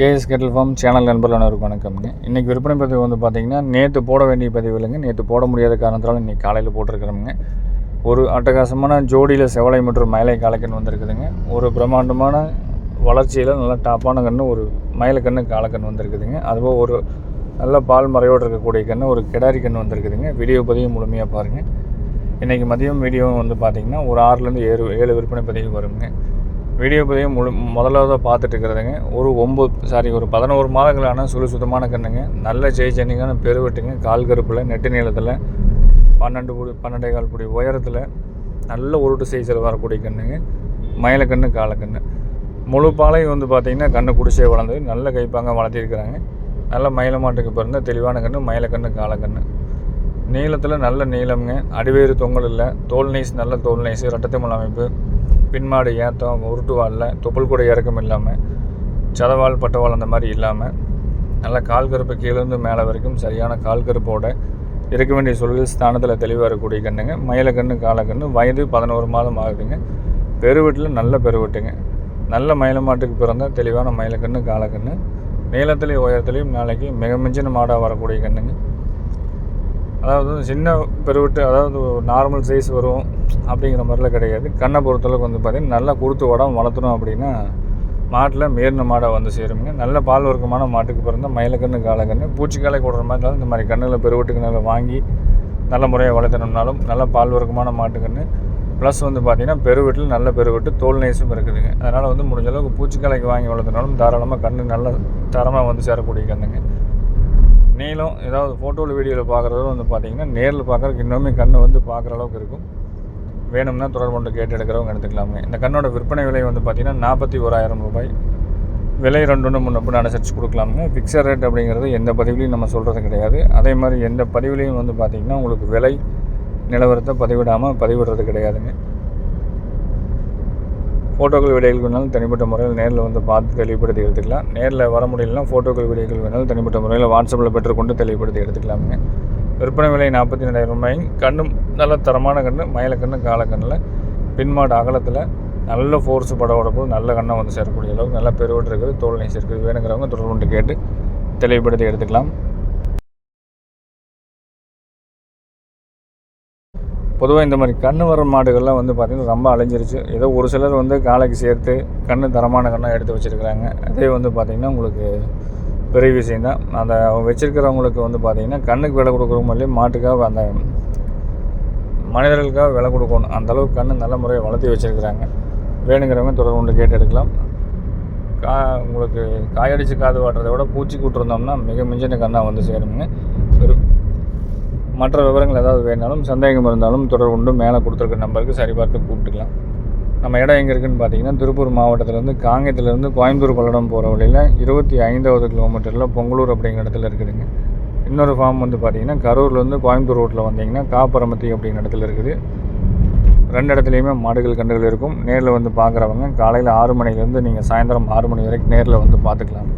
KS kettle form channel நண்பர்கள் அனைவருக்கும் வணக்கம்ங்க. இன்றைக்கி விற்பனை பதிவு வந்து பார்த்தீங்கன்னா நேற்று போட வேண்டிய பதிவு இல்லைங்க. நேற்று போட முடியாத காரணத்தால் இன்றைக்கி காலையில் போட்டிருக்கிறோமுங்க. ஒரு அட்டகாசமான ஜோடியில் செவலை மற்றும் மயிலை காலக்கன்று வந்திருக்குதுங்க. ஒரு பிரம்மாண்டமான வளர்ச்சியில் நல்ல டாப்பான கன்று ஒரு மயிலக்கன்று காலக்கன்று வந்திருக்குதுங்க. அதுபோல் ஒரு நல்ல பால் மறையோடு இருக்கக்கூடிய கன்று ஒரு கிடாரி கன்று வந்திருக்குதுங்க. வீடியோ பதிவு முழுமையாக பாருங்கள் இன்றைக்கி மதியம் வீடியோ வந்து பார்த்திங்கன்னா ஒரு ஆறுலேருந்து ஏழு ஏழு விற்பனை பதிவு வருங்க. வீடியோ பதிவு முழு முதலாவதாக பார்த்துட்டு இருக்கிறதுங்க. ஒரு ஒம்பது சாரி ஒரு பதினோரு மாதங்களான சுழு சுத்தமான கண்ணுங்க. நல்ல ஜெய் சென்னிங்கான பெருவெட்டுங்க கால் கருப்பில் நெட்டு நீளத்தில் பன்னெண்டு புடி பன்னெண்டே கால் புடி உயரத்தில் நல்ல உருட்டு சைஸில் வரக்கூடிய கண்ணுங்க. மயிலக்கண்ணு காலக்கண்ணு முழு பாலையும் வந்து பார்த்திங்கன்னா கண்ணு குடிசே வளர்ந்தது நல்ல கைப்பாங்க வளர்த்திருக்கிறாங்க. நல்ல மயில மாட்டுக்கு பிறந்த தெளிவான கண்ணு மயிலக்கண்ணு காலக்கண்ணு நீளத்தில் நல்ல நீளம்ங்க. அடிவேறு தொங்கல் இல்லை. தோல் நைஸ் நல்ல தோல் நைஸ் ரெட்டத்தமிழ் அமைப்பு. பின்மாடு ஏத்தம் உருட்டு வாலில்? தொப்புள் கூட இறக்கம் இல்லாமல் சதவால் பட்டவால் அந்த மாதிரி இல்லாமல் நல்லா கால் கருப்பு கீழேருந்து மேலே வரைக்கும் சரியான கால் கருப்போட இருக்க வேண்டிய சொல்கள் ஸ்தானத்தில் தெளிவாக இருக்கக்கூடிய கண்ணுங்க. மயிலக்கண்ணு காலக்கண்ணு வயது பதினோரு மாதம் ஆகுதுங்க. பெருவீட்டில் நல்ல பெருவெட்டுங்க நல்ல மயிலமாட்டுக்கு மாட்டுக்கு பிறந்த தெளிவான மயிலக்கண்ணு காலக்கண்ணு நீளத்துலேயும் உயரத்துலேயும் நாளைக்கு மிக மிஞ்சின மாடாக வரக்கூடிய கண்ணுங்க. அதாவது சின்ன பெருவிட்டு அதாவது நார்மல் சைஸ் வரும் அப்படிங்கிற மாதிரிலாம் கிடையாது. கண்ணை பொறுத்தளவுக்கு வந்து பார்த்திங்கன்னா நல்லா கொடுத்து உடம்பு வளர்த்தணும் அப்படின்னா மாட்டில் மேறின மாடாக வந்து சேருங்க நல்ல பால் வர்க்கமான மாட்டுக்கு பிறந்த மயிலக்கண்ணு காலக்கண்ணு பூச்சிக்காலை கொடுற மாதிரி இருந்தாலும் இந்த மாதிரி கண்ணில் பெருவெட்டுக்கு நல்லா வாங்கி நல்ல முறையாக வளர்த்தணும்னாலும் நல்ல பால் வர்க்கமான மாட்டுக்கண்ணு ப்ளஸ் வந்து பார்த்திங்கன்னா பெருவெட்டில் நல்ல பெருவெட்டு தோல் நைஸும் இருக்குதுங்க. அதனால் வந்து முடிஞ்ச அளவுக்கு பூச்சிக்காலைக்கு வாங்கி வளர்த்தினாலும் தாராளமாக கண்ணு நல்ல தரமாக வந்து சேரக்கூடிய கண்ணுங்க. நீளம் ஏதாவது ஃபோட்டோவில் வீடியோவில் பார்க்குறது வந்து பார்த்திங்கன்னா நேரில் பார்க்குறதுக்கு இன்னுமே கண் வந்து பார்க்குற அளவுக்கு இருக்கும். வேணும்னா தொடர்பு கொண்டு கேட்டு எடுக்கிறவங்க எடுத்துக்கலாமுங்க இந்த கண்ணோட விற்பனை விலை வந்து பார்த்திங்கன்னா நாற்பத்தி ஓராயிரம் ரூபாய். விலை ரெண்டு ஒன்று முன்ன அனுசரித்து கொடுக்கலாமுங்க. ஃபிக்ஸட் ரேட் அப்படிங்கிறது எந்த பதிவுலையும் நம்ம சொல்கிறது கிடையாது. அதே மாதிரி எந்த பதிவுலையும் வந்து பார்த்திங்கன்னா உங்களுக்கு விலை நிலவரத்தை பதிவிடாமல் பதிவிடுறது கிடையாதுங்க. ஃபோட்டோக்கள் வீடியோக்கள் வேணாலும் தனிப்பட்ட முறையில் நேரில் வந்து பார்த்து தெளிவுபடுத்தி எடுத்துக்கலாம். நேரில் வர முடியலனா ஃபோட்டோக்கள் வீடியோக்கள் வேணாலும் தனிப்பட்ட முறையில் வாட்ஸ்அப்பில் பெற்றுக்கொண்டு தெளிவுபடுத்தி எடுத்துக்கலாமுங்க விற்பனை விலை நாற்பத்தி ரெண்டாயிரம் ரூபாய். கண்ணும் நல்ல தரமான கண்ணு மயிலக்கண்ணு காலக்கண்ணில் பின்மாடு அகலத்தில் நல்ல ஃபோர்ஸ் படம் உடம்பு நல்ல கண்ணை வந்து சேரக்கூடிய அளவுக்கு நல்ல பெருவிட்டு இருக்குது. தோல் நைஸ் இருக்குது. வேணுங்கிறவங்க தொடர்பு கொண்டு கேட்டு தெளிவுபடுத்தி எடுத்துக்கலாம். பொதுவாக இந்த மாதிரி கண்ணு வர மாடுகள்லாம் வந்து பார்த்திங்கன்னா ரொம்ப அலைஞ்சிருச்சு. ஏதோ ஒரு சிலர் வந்து காலைக்கு சேர்த்து கண்ணு தரமான கண்ணாக எடுத்து வச்சுருக்கிறாங்க. அதே வந்து பார்த்திங்கன்னா உங்களுக்கு பெரிய விஷயந்தான் அந்த வச்சுருக்கிறவங்களுக்கு வந்து பார்த்திங்கன்னா கண்ணுக்கு விலை கொடுக்குறவங்க இல்லையே மாட்டுக்காக அந்த மனிதர்களுக்காக விலை கொடுக்கணும். அந்தளவுக்கு கண்ணு நல்ல முறையை வளர்த்தி வச்சுருக்கிறாங்க. வேணுங்கிறவங்க தொடர்பு கொண்டு கேட்டு எடுக்கலாம். கா உங்களுக்கு காயடிச்சு காது வாட்டுறதை விட பூச்சி கூட்டிருந்தோம்னா மிக மிஞ்சின கண்ணாக வந்து சேருங்க. பெரும் மற்ற விவரங்கள் ஏதாவது வேணாலும் சந்தேகம் இருந்தாலும் தொடர்பு கொண்டு மேலே கொடுத்துருக்க நம்பருக்கு சரிபார்த்து கூப்பிட்டுக்கலாம். நம்ம இடம் எங்கே இருக்குதுன்னு பார்த்தீங்கன்னா திருப்பூர் மாவட்டத்திலேருந்து காங்கேயத்துலேருந்து கோயம்புத்தூர் பல்லடம் போகிற வழியில் இருபத்தி ஐந்தாவது கிலோமீட்டரில் பொங்கலூர் அப்படிங்கிற இடத்துல இருக்குதுங்க. இன்னொரு ஃபார்ம் வந்து பார்த்தீங்கன்னா கரூர்லேருந்து கோயம்புத்தூர் ரோட்டில் வந்தீங்கன்னா காப்பரமத்தி அப்படிங்கிற இடத்துல இருக்குது. ரெண்டு இடத்துலையுமே மாடுகள் கண்டுகள் இருக்கும். நேரில் வந்து பார்க்குறவங்க காலையில் ஆறு மணிலேருந்து நீங்கள் சாயந்தரம் ஆறு மணி வரைக்கும் நேரில் வந்து பார்த்துக்கலாம்.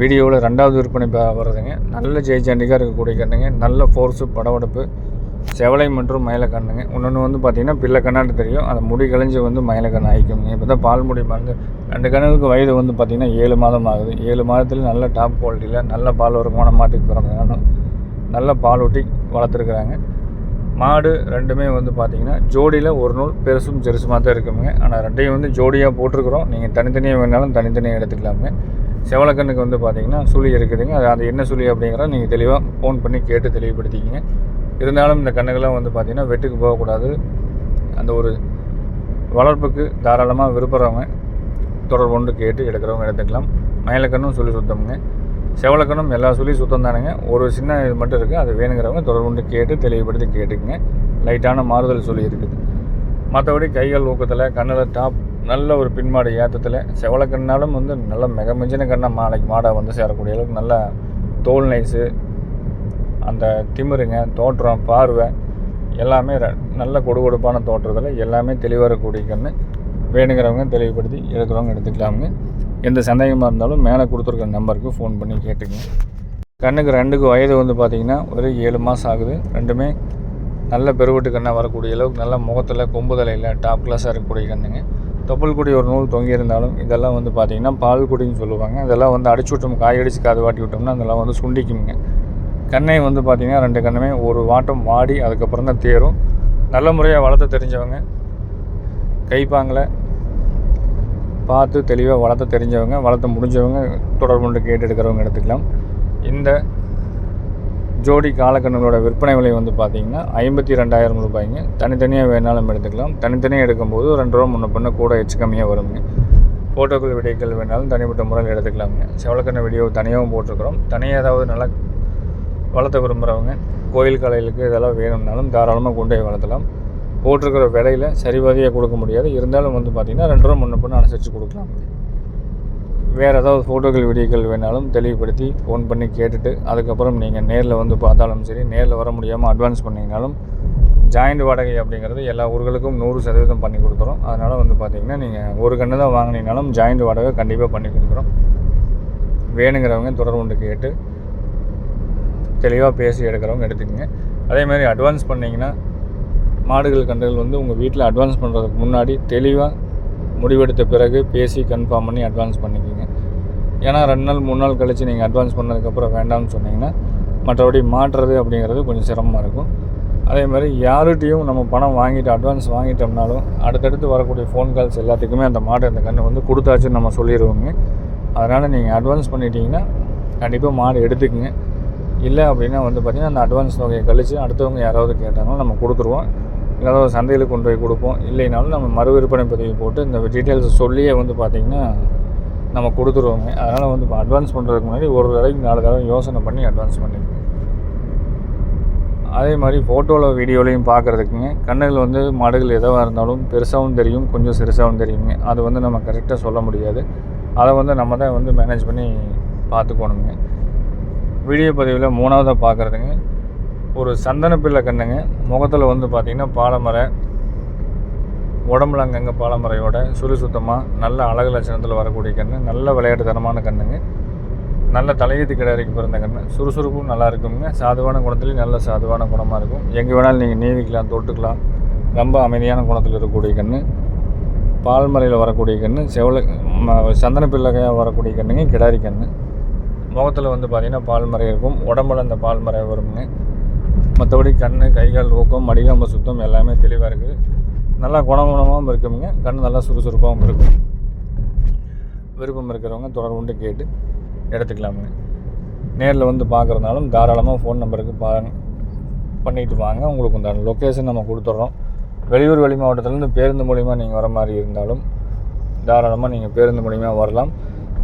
வீடியோவில் ரெண்டாவது விற்பனை வர்றதுங்க. வருதுங்க நல்ல ஜெய்சாண்டிக்காக இருக்கக்கூடிய கண்ணுங்க. நல்ல ஃபோர்ஸு படவடப்பு செவலை மற்றும் மயிலக்கண்ணுங்க. இன்னொன்று வந்து பார்த்தீங்கன்னா பிள்ளை கண்ணாட்டு தெரியும். அந்த முடி கழிஞ்சு வந்து மயிலக்கண்ணு ஆயிக்குங்க இப்போ தான் பால் முடி மருந்து. ரெண்டு கண்ணுக்கு வயது வந்து பார்த்திங்கன்னா ஏழு மாதம் ஆகுது. ஏழு மாதத்தில் நல்ல டாப் குவாலிட்டியில் நல்ல பால் வருமான மாட்டுக்கு பிறந்தாங்க நல்ல பால் ஊட்டி வளர்த்துருக்குறாங்க. மாடு ரெண்டுமே வந்து பார்த்திங்கன்னா ஜோடியில் ஒரு நூல் பெருசும் ஜெருசுமாக தான் இருக்குங்க ஆனால் ரெண்டையும் வந்து ஜோடியாக போட்டிருக்கிறோம். நீங்கள் தனித்தனியாக வேணாலும் தனித்தனியாக எடுத்துக்கலாமுங்க. செவலக்கண்ணுக்கு வந்து பார்த்தீங்கன்னா சுழி இருக்குதுங்க. அது அது என்ன சுழி அப்படிங்கிறத நீங்கள் தெளிவாக ஃபோன் பண்ணி கேட்டு தெளிவுபடுத்திக்கிங்க. இருந்தாலும் இந்த கண்ணுகள்லாம் வந்து பார்த்திங்கன்னா வெட்டுக்கு போகக்கூடாது. அந்த ஒரு வளர்ப்புக்கு தாராளமாக விரும்புகிறவங்க தொடர்பு கொண்டு கேட்டு எடுக்கிறவங்க எடுத்துக்கலாம். மயிலக்கண்ணும் சொல்லி சுத்தமுங்க. செவலக்கண்ணும் எல்லா சொல்லி சுத்தம் தானுங்க ஒரு சின்ன இது மட்டும் இருக்குது அது வேணுங்கிறவங்க தொடர்புண்டு கேட்டு தெளிவுபடுத்தி கேட்டுக்குங்க. லைட்டான மாறுதல் சொல்லி இருக்குது. மற்றபடி கைகள் ஊக்கத்தில் கண்ணில் டாப் நல்ல ஒரு பின்மாடு ஏற்றத்தில் செவலக்கண்ணாலும் வந்து நல்ல மிக மிஞ்சின கண்ணை மாலைக்கு மாடை வந்து சேரக்கூடிய அளவுக்கு நல்ல தோல் நைஸு அந்த திமிருங்க தோற்றம் பார்வை எல்லாமே ர- நல்ல கொடுகொடுப்பான தோற்றத்தில் எல்லாமே தெளிவாக இருக்கக்கூடிய கன்று வேணுங்கிறவங்க தெளிவுபடுத்தி எடுக்கிறவங்க எடுத்துக்கலாமுங்க. எந்த சந்தேகமாக இருந்தாலும் மேலே கொடுத்துருக்க நம்பருக்கு ஃபோன் பண்ணி கேட்டுங்க கண்ணுக்கு ரெண்டுக்கு வயது வந்து பார்த்திங்கன்னா ஒரு ஏழு மாதம் ஆகுது. ரெண்டுமே நல்ல பெருவெட்டு கண்ணாக வரக்கூடிய அளவுக்கு நல்ல முகத்தில் கொம்பு தலையில் டாப் கிளாஸாக இருக்கக்கூடிய கண்ணுங்க. தொப்புள் ஒரு நூல் தொங்கி இருந்தாலும் இதெல்லாம் வந்து பார்த்திங்கன்னா பால் குடின்னு சொல்லுவாங்க. இதெல்லாம் வந்து அடிச்சு விட்டோம் காய் அடித்து காது வாட்டி விட்டோம்னா அதெல்லாம் வந்து சுண்டிக்குங்க கண்ணை வந்து பார்த்திங்கன்னா ரெண்டு கண்ணுமே ஒரு வாட்டம் வாடி அதுக்கப்புறம் தான் தேரும். நல்ல முறையாக வளர்த்த தெரிஞ்சவங்க கைப்பாங்களை பார்த்து தெளிவாக வளர்த்த தெரிஞ்சவங்க வளர்த்த முடிஞ்சவங்க தொடர்பு கொண்டு கேட்டு எடுக்கிறவங்க எடுத்துக்கலாம். இந்த ஜோடி காலக்கண்ணுகளோட விற்பனை விலை வந்து பார்த்தீங்கன்னா ஐம்பத்தி ரெண்டாயிரம் ரூபாய்ங்க. தனித்தனியாக வேணாலும் எடுத்துக்கலாம். தனித்தனியாக எடுக்கும்போது ரெண்டு ரூபா முன்ன பண்ண கூட எச்சு கம்மியாக வருங்க. ஃபோட்டோக்கள் வீடியோக்கள் வேணாலும் தனிப்பட்ட முறையில் எடுத்துக்கலாமுங்க. செவலக்கண்ண வீடியோ தனியாகவும் போட்டிருக்கிறோம். தனியாக ஏதாவது நல்லா வளர்த்த விரும்புகிறவங்க கோயில் கலைகளுக்கு இதெல்லாம் வேணும்னாலும் தாராளமாக கொண்டு போய் வளர்த்தலாம். போட்டிருக்கிற விலையில் சரிபாதியாக கொடுக்க முடியாது. இருந்தாலும் வந்து பார்த்திங்கன்னா ரெண்டு ரூபா முன்ன பண்ண அனுசரித்து கொடுக்கலாம் வேறு ஏதாவது ஃபோட்டோக்கள் வீடியோக்கள் வேணாலும் தெளிவுபடுத்தி ஃபோன் பண்ணி கேட்டுட்டு அதுக்கப்புறம் நீங்கள் நேரில் வந்து பார்த்தாலும் சரி நேரில் வர முடியாமல் அட்வான்ஸ் பண்ணிங்கனாலும் ஜாயிண்ட் வாடகை அப்படிங்கிறது எல்லா ஊர்களுக்கும் நூறு சதவீதம் பண்ணி கொடுக்குறோம். அதனால் வந்து பார்த்திங்கன்னா நீங்கள் ஒரு கன்று தான் வாங்கினீங்கனாலும் ஜாயிண்ட் வாடகை கண்டிப்பாக பண்ணி கொடுக்குறோம். வேணுங்கிறவங்க தொடர்பு கொண்டு கேட்டு தெளிவாக பேசி எடுக்கிறவங்க எடுத்துக்கோங்க. அதே மாதிரி அட்வான்ஸ் பண்ணிங்கன்னா மாடுகள் கன்றுகள் வந்து உங்கள் வீட்டில் அட்வான்ஸ் பண்ணுறதுக்கு முன்னாடி தெளிவாக முடிவெடுத்த பிறகு பேசி கன்ஃபார்ம் பண்ணி அட்வான்ஸ் பண்ணிக்கோங்க. ஏன்னா ரெண்டு நாள் மூணு நாள் கழித்து நீங்கள் அட்வான்ஸ் பண்ணதுக்கப்புறம் வேண்டாம்னு சொன்னீங்கன்னா மற்றபடி மாற்றுறது அப்படிங்கிறது கொஞ்சம் சிரமமாக இருக்கும். அதே மாதிரி யார்கிட்டையும் நம்ம பணம் வாங்கிட்டு அட்வான்ஸ் வாங்கிட்டோம்னாலும் அடுத்தடுத்து வரக்கூடிய ஃபோன் கால்ஸ் எல்லாத்துக்குமே அந்த மாடு அந்த கன்று வந்து கொடுத்தாச்சுன்னு நம்ம சொல்லிடுவோங்க அதனால் நீங்கள் அட்வான்ஸ் பண்ணிட்டீங்கன்னா கண்டிப்பாக மாடு எடுத்துக்குங்க. இல்லை அப்படின்னா வந்து பார்த்திங்கன்னா அந்த அட்வான்ஸ் தொகையை கழித்து அடுத்தவங்க யாராவது கேட்டாங்கன்னா நம்ம கொடுத்துருவோம். ஏதாவது ஒரு சந்தையில் கொண்டு போய் கொடுப்போம். இல்லைனாலும் நம்ம மறு விற்பனை பதிவு போட்டு இந்த டீட்டெயில்ஸ் சொல்லியே வந்து பார்த்திங்கன்னா நம்ம கொடுத்துருவோங்க. அதனால் வந்து இப்போ அட்வான்ஸ் பண்ணுறதுக்கு முன்னாடி ஒரு தடவைக்கு நாலு தடவை யோசனை பண்ணி அட்வான்ஸ் பண்ணிக்கோங்க. அதே மாதிரி ஃபோட்டோவில் வீடியோலையும் பார்க்குறதுக்குங்க கண்ணுகள் வந்து மாடுகள் எதுவாக இருந்தாலும் பெருசாகவும் தெரியும் கொஞ்சம் சிறுசாகவும் தெரியுங்க. அது வந்து நம்ம கரெக்டாக சொல்ல முடியாது. அதை வந்து நம்ம தான் வந்து மேனேஜ் பண்ணி பார்த்துக்கணுங்க. வீடியோ பதிவில் மூணாவதாக பார்க்குறதுங்க ஒரு சந்தன பிள்ளை கண்ணுங்க. முகத்தில் வந்து பார்த்திங்கன்னா பாலமரை. உடம்புல அங்கங்கே பாலமரையோட சுறு சுத்தமாக நல்ல அழகு லட்சணத்தில் வரக்கூடிய கண்ணு. நல்ல விளையாட்டுத்தனமான கண்ணுங்க. நல்ல தலையீத்து கிடையாது பிறந்த கண்ணு. சுறுசுறுப்பும் நல்லா இருக்குங்க. சாதுவான குணத்துலேயும் நல்ல சாதுவான குணமாக இருக்கும். எங்கே வேணாலும் நீங்கள் நீவிக்கலாம் தொட்டுக்கலாம். ரொம்ப அமைதியான குணத்தில் இருக்கக்கூடிய கண்ணு. பால்மறையில் வரக்கூடிய கண்ணு. செவல ம- சந்தன பிள்ளைகையாக வரக்கூடிய கண்ணுங்க. கிடாரி கண்ணு. முகத்தில் வந்து பார்த்திங்கன்னா பால்மறை இருக்கும். உடம்புல அந்த பால்மறை வருங்க. மற்றபடி கண் கைகால் ஊக்கம் மடிகாம்பு சுத்தம் எல்லாமே தெளிவாக இருக்குது. நல்லா குணகுணமாகவும் இருக்குங்க கண் நல்லா சுறுசுறுப்பாகவும் இருக்கும். விருப்பம் இருக்கிறவங்க தொடர்பு கொண்டு கேட்டு எடுத்துக்கலாமுங்க. நேரில் வந்து பார்க்குறதுனாலும் தாராளமாக ஃபோன் நம்பருக்கு பா பண்ணிட்டு வாங்க. உங்களுக்கு உண்டான லொக்கேஷன் நம்ம கொடுத்துட்றோம் வெளியூர் வெளி மாவட்டத்துலேருந்து பேருந்து மூலிமா நீங்கள் வர மாதிரி இருந்தாலும் தாராளமாக நீங்கள் பேருந்து மூலிமா வரலாம்.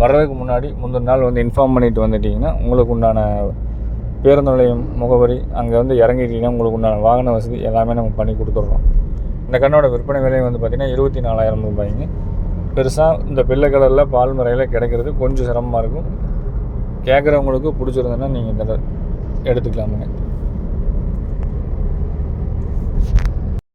வர்றதுக்கு முன்னாடி முந்தின நாள் வந்து இன்ஃபார்ம் பண்ணிட்டு வந்துட்டிங்கன்னா உங்களுக்கு உண்டான பேருந்து நிலையம் முகவரி அங்கே வந்து இறங்கிட்டீங்கன்னா உங்களுக்கு உண்டான வாகன வசதி எல்லாமே நம்ம பண்ணி கொடுத்துட்றோம். இந்த கண்ணோட விற்பனை விலை வந்து பார்த்திங்கன்னா இருபத்தி நாலாயிரம் ரூபாய்ங்க. பெருசாக இந்த பிள்ளை கலரில் பால் முறையில் கிடைக்கிறது கொஞ்சம் சிரமமாக இருக்கும். கேட்குறவங்களுக்கு பிடிச்சிருந்ததுன்னா நீங்கள் இந்த எடுத்துக்கலாமுங்க.